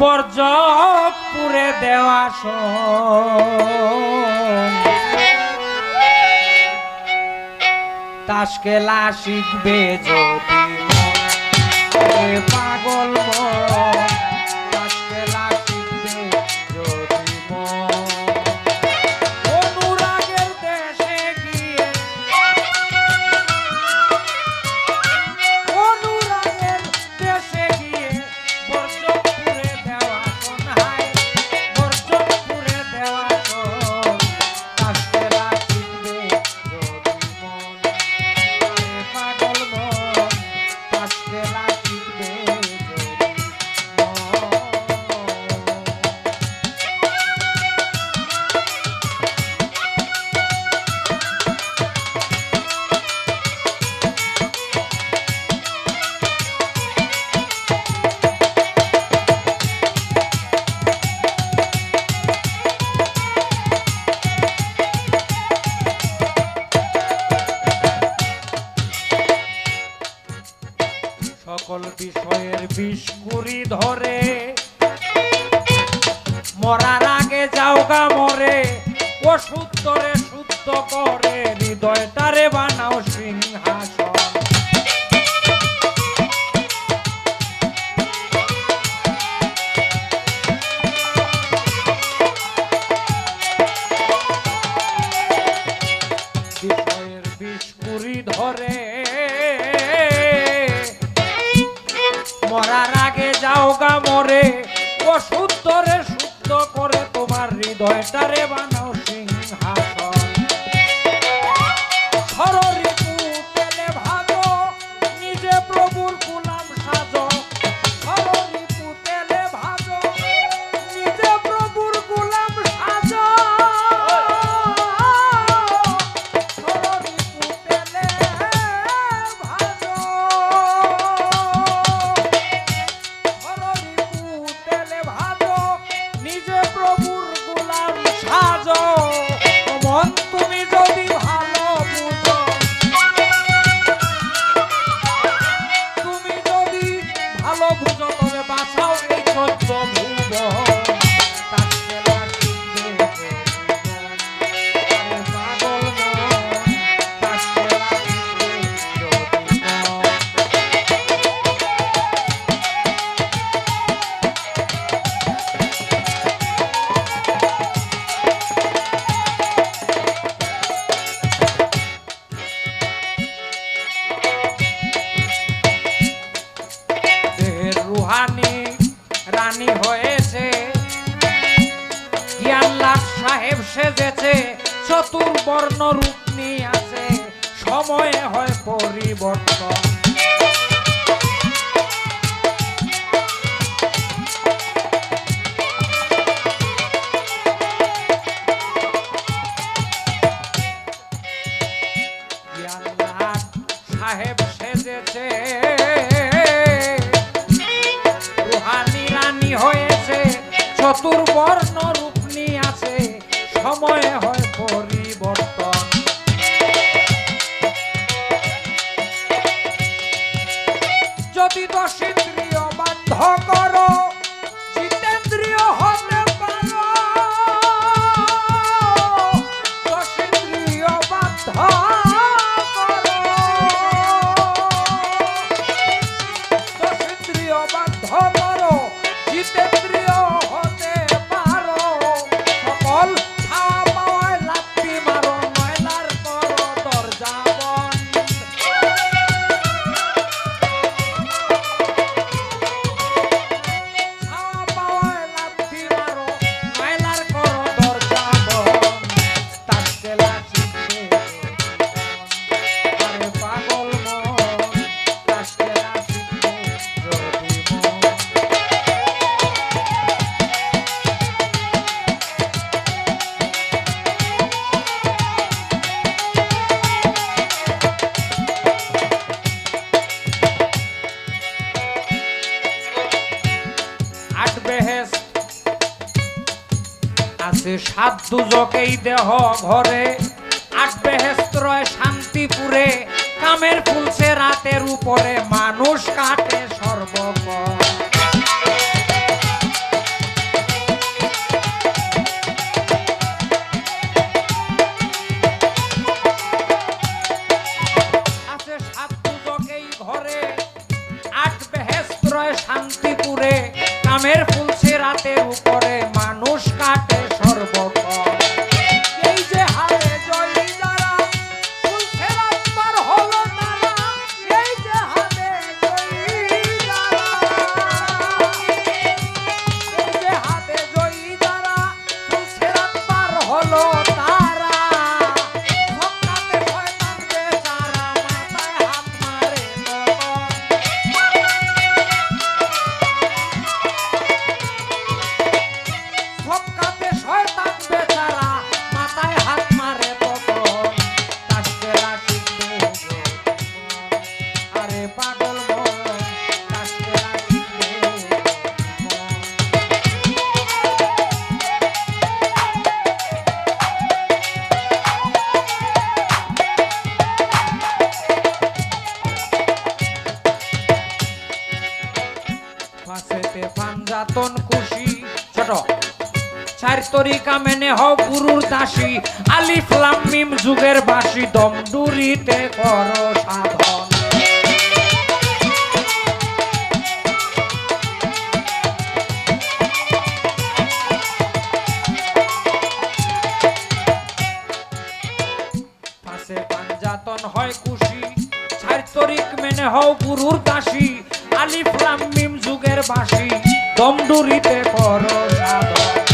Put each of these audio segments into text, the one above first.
বর্জ পুরে দেওয়া তাসকেলা লাশিক বেজ পাগল মন সুত্তরে সুত্ত কর। সাহেব সেজেছে। রুহানি রানী হয়েছে চতুর্বর্ণ রূপ নিয়ে আছে সময় বেহেস আছে সাত দুজকেই দেহ ঘরে, আট বেহেস্ত রয় শান্তিপুরে। কামের ফুলছে রাতের উপরে, মানুষ কাটে সর্বপর। তরি কামেনে হও গুরুর দাসী। আলিফ লামিম যুগের বাসী দমডুরিতে কর সাধন। হও গুরুর দাসী। আলিফ লামিম যুগের বাসী দমডুরিতে কর সাধন।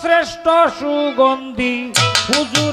শ্রেষ্ঠ সুগন্ধি পুজো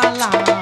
发拉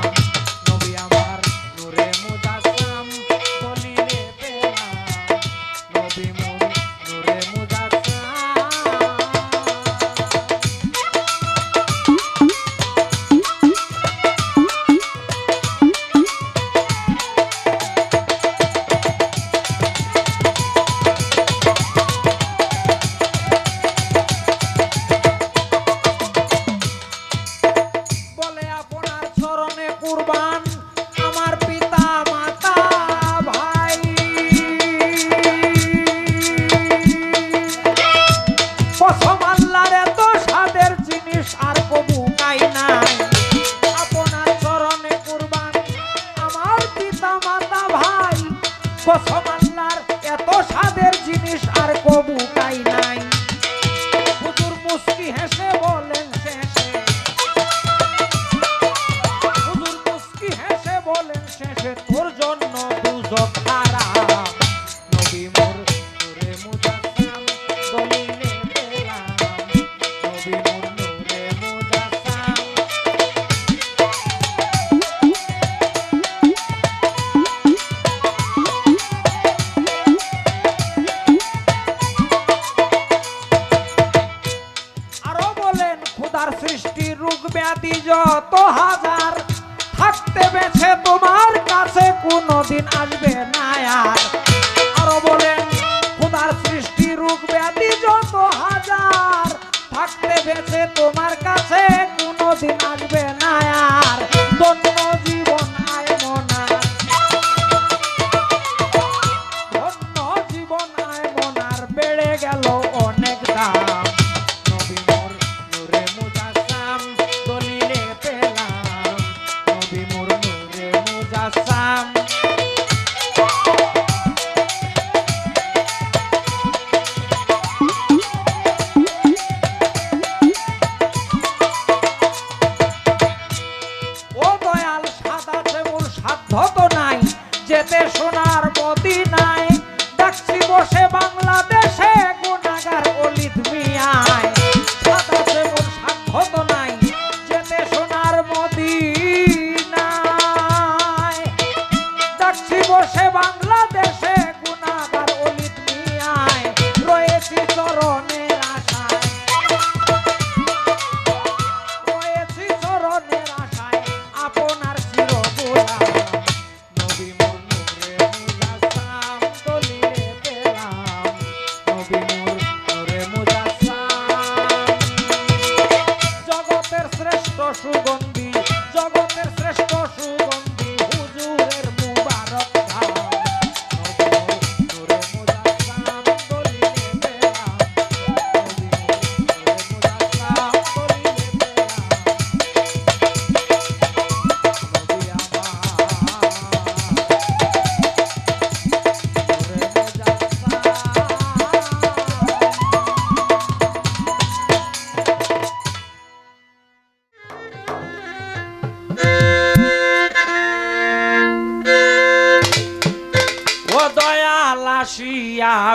মেয়াদি যত হাজার থাকতে বেছে তোমার কাছে কোনোদিন আসবে না আর।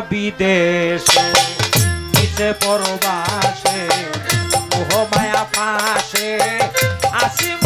বিদেশে কিসে পরবাসে মোহ মায়া পাশে আসিম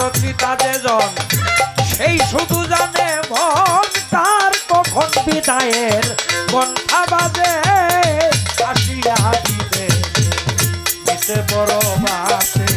রচিতা সেই শুধু জানে মন তার কখন বিদায়ের কণ্ঠা বাজে আসিয়া দিতে বড় বাসে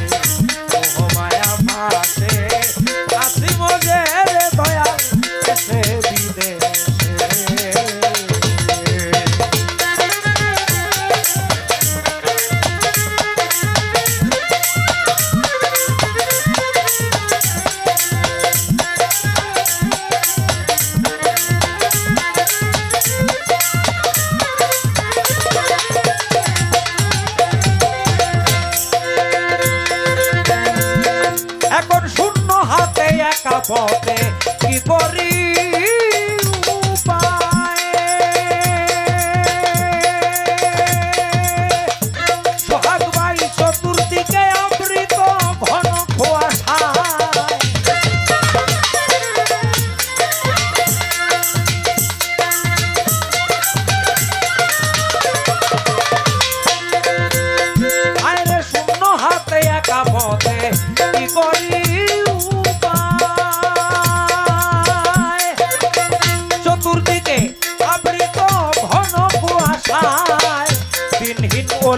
পথে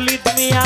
lead me out.